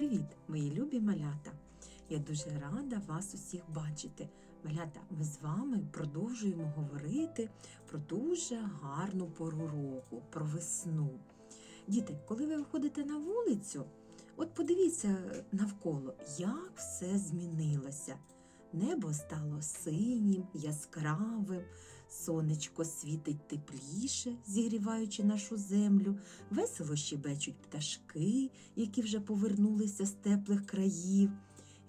Привіт, мої любі малята! Я дуже рада вас усіх бачити. Малята, ми з вами продовжуємо говорити про дуже гарну пору року, про весну. Діти, коли ви виходите на вулицю, от подивіться навколо, як все змінилося. Небо стало синім, яскравим, сонечко світить тепліше, зігріваючи нашу землю, весело щебечуть пташки, які вже повернулися з теплих країв.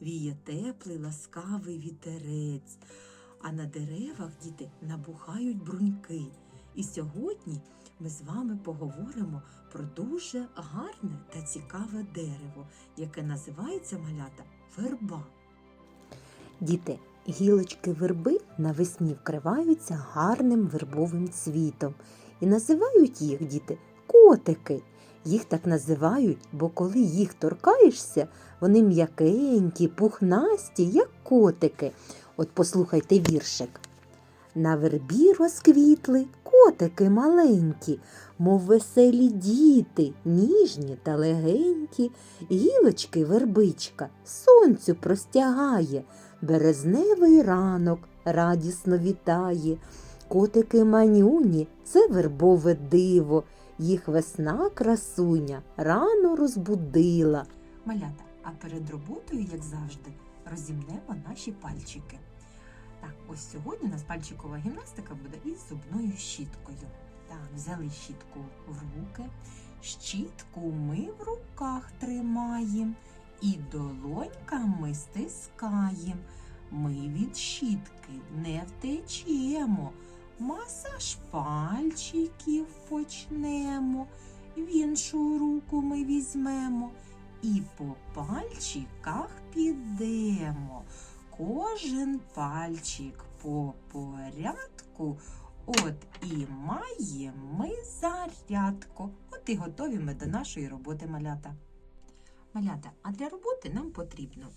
Віє теплий ласкавий вітерець, а на деревах діти набухають бруньки. І сьогодні ми з вами поговоримо про дуже гарне та цікаве дерево, яке називається малята верба. Діти, гілочки верби навесні вкриваються гарним вербовим цвітом і називають їх діти котики. Їх так називають, бо коли їх торкаєшся, вони м'якенькі, пухнасті, як котики. От послухайте віршик. На вербі розквітли котики маленькі, мов веселі діти, ніжні та легенькі, гілочки вербичка сонцю простягає, березневий ранок радісно вітає. Котики манюні це вербове диво, їх весна красуня рано розбудила. Малята, а перед роботою, як завжди, розімнемо наші пальчики. Так, ось сьогодні у нас пальчикова гімнастика буде із зубною щіткою. Так, взяли щітку в руки, щітку ми в руках тримаємо і долоньками стискаємо. Ми від щітки не втечемо. Масаж пальчиків почнемо, в іншу руку ми візьмемо і по пальчиках підемо. Кожен пальчик по порядку. От і маємо ми зарядку. От і готові ми до нашої роботи малята. Малята, а для роботи нам потрібно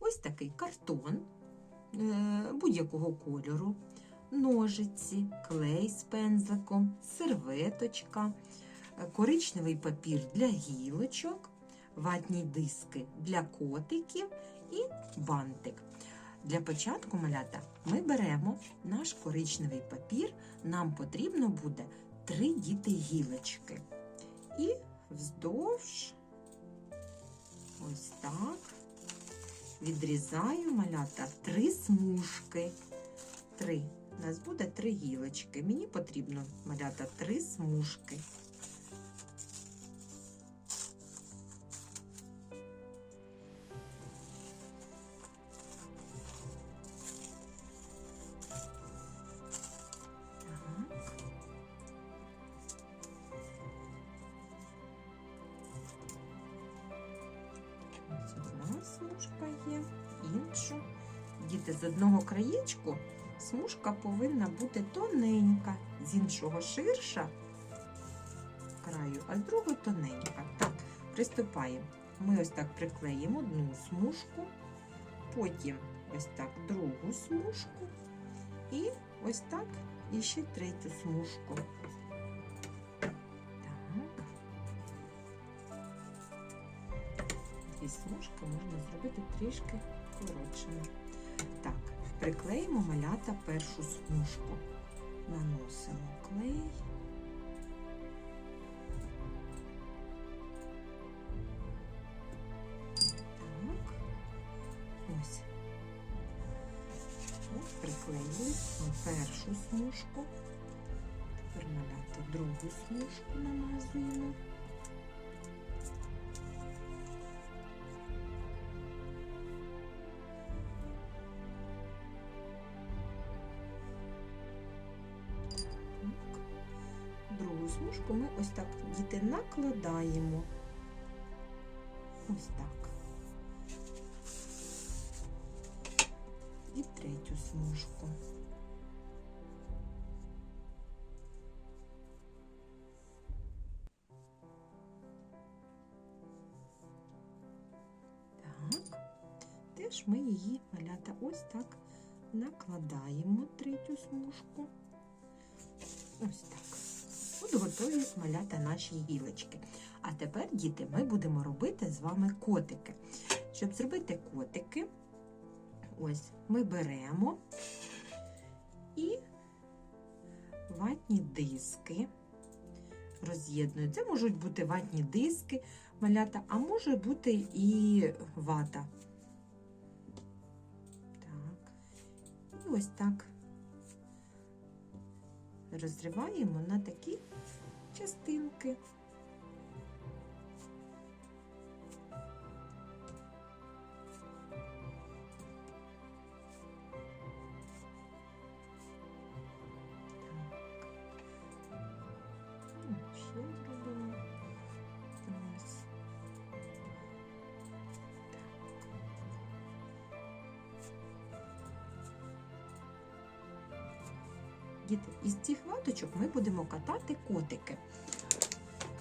ось такий картон е, будь-якого кольору, ножиці, клей з пензликом, серветочка, е, коричневий папір для гілочок, ватні диски для котиків і бантик. Для початку малята ми беремо наш коричневий папір. Нам потрібно буде три діти гілочки. І вздовж ось так відрізаю малята три смужки. Три. У нас буде три гілочки. Мені потрібно малята три смужки. Діти з одного краєчку смужка повинна бути тоненька, з іншого ширша краю, а з другого тоненька. Так, приступаємо. Ми ось так приклеїмо одну смужку, потім ось так другу смужку і ось так і ще третю смужку. Дві смужки можна зробити трішки коротшими. Так, приклеїмо малята першу смужку. Наносимо клей. Так. Ось. Ось приклеїли ми першу смужку. Тепер малята другу смужку намазуємо. Другу смужку ми ось так діти накладаємо. Ось так. І третю смужку. Так. Теж ми її малята ось так накладаємо третю смужку. Ось так. От готові малята наші гілочки. А тепер, діти, ми будемо робити з вами котики. Щоб зробити котики, ось ми беремо і ватні диски роз'єднують. Це можуть бути ватні диски, малята, а може бути і вата. Так. І ось так розриваємо на такі частинки. Діти, із цих ваточок ми будемо катати котики.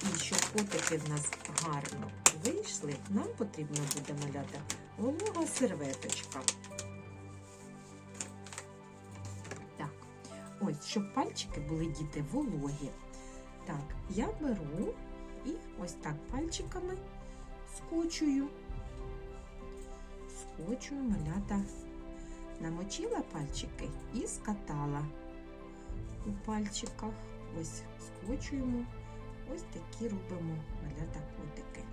І щоб котики в нас гарно вийшли, нам потрібно буде маляти волога серветочка. Так, ось, щоб пальчики були діти вологі. Так, я беру і ось так пальчиками скочую. Скочую малята. Намочила пальчики і скатала у пальчиках. Ось скочуємо. Ось такі робимо малята котики.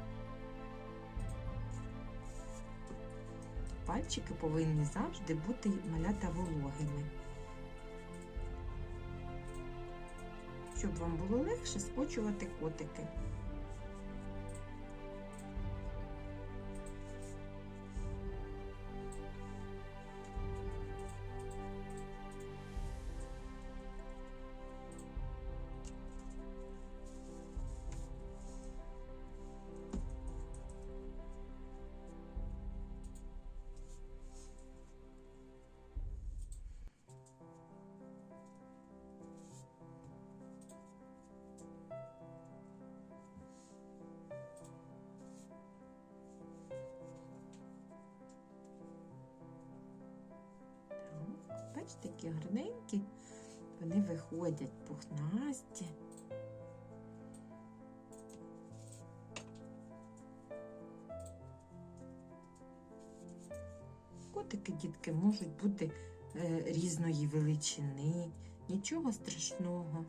Пальчики повинні завжди бути малята вологими. Щоб вам було легше скочувати котики. Бачите, такі гарненькі. Вони виходять пухнасті. Котики, дітки, можуть бути е, різної величини, нічого страшного.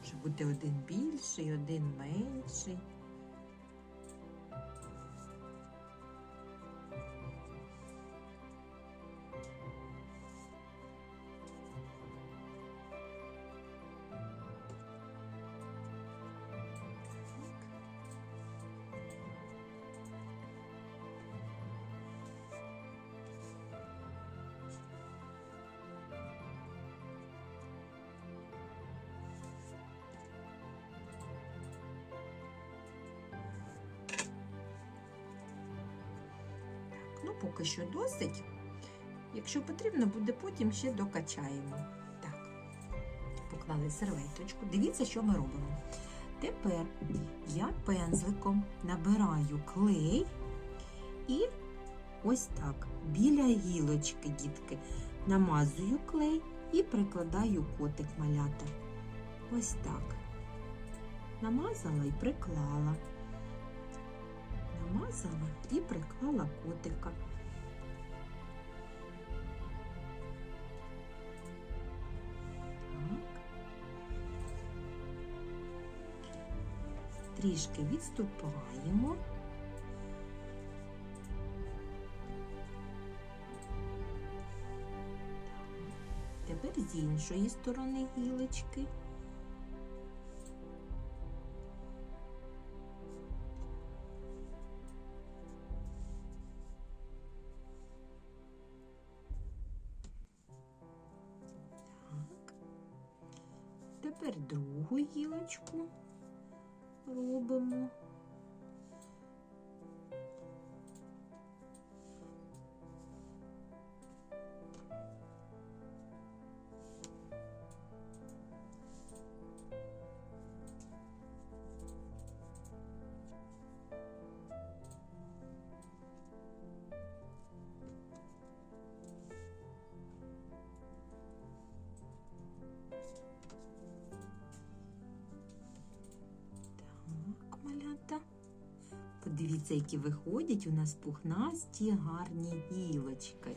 Може бути один більший, один менший. Поки що досить. Якщо потрібно, буде потім ще докачаємо. Так, поклали серветочку. Дивіться, що ми робимо. Тепер я пензликом набираю клей і ось так, біля гілочки, дітки, намазую клей і прикладаю котик малята. Ось так. Намазала і приклала намазала і приклала котика. Трішки відступаємо. Тепер з іншої сторони гілочки. Тепер другу гілочку робимо. Подивіться, які виходять у нас пухнасті гарні гілочки.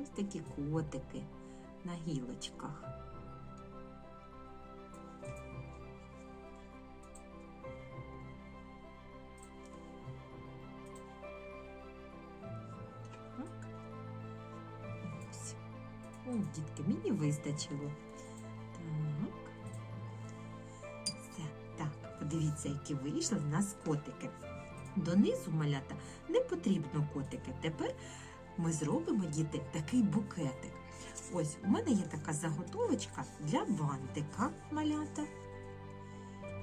Ось такі котики на гілочках. Так. Ось. О, дітки, мені вистачило. Так, подивіться, які вийшли в нас котики. Донизу малята не потрібно котики. Тепер ми зробимо діти такий букетик. Ось у мене є така заготовочка для бантика малята.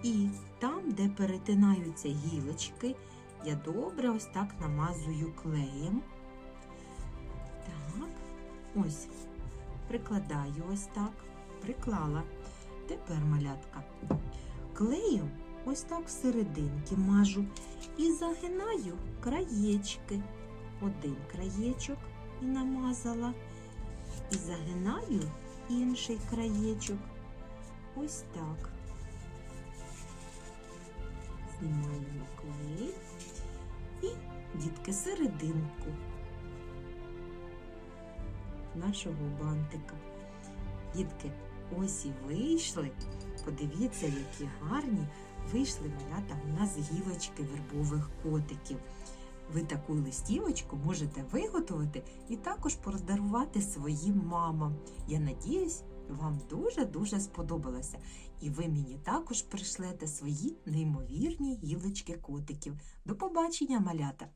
І там, де перетинаються гілочки, я добре ось так намазую клеєм. Так, ось, прикладаю ось так, приклала. Тепер малятка. Клею ось так всерединки мажу і загинаю краєчки. Один краєчок і намазала, і загинаю інший краєчок. Ось так. Знімаємо клей і, дітки, серединку нашого бантика. Дітки, ось і вийшли. Подивіться, які гарні вийшли малята у нас гілочки вербових котиків. Ви таку листівочку можете виготовити і також подарувати своїм мамам. Я надіюсь, вам дуже-дуже сподобалося. І ви мені також пришлете свої неймовірні гілочки котиків. До побачення, малята!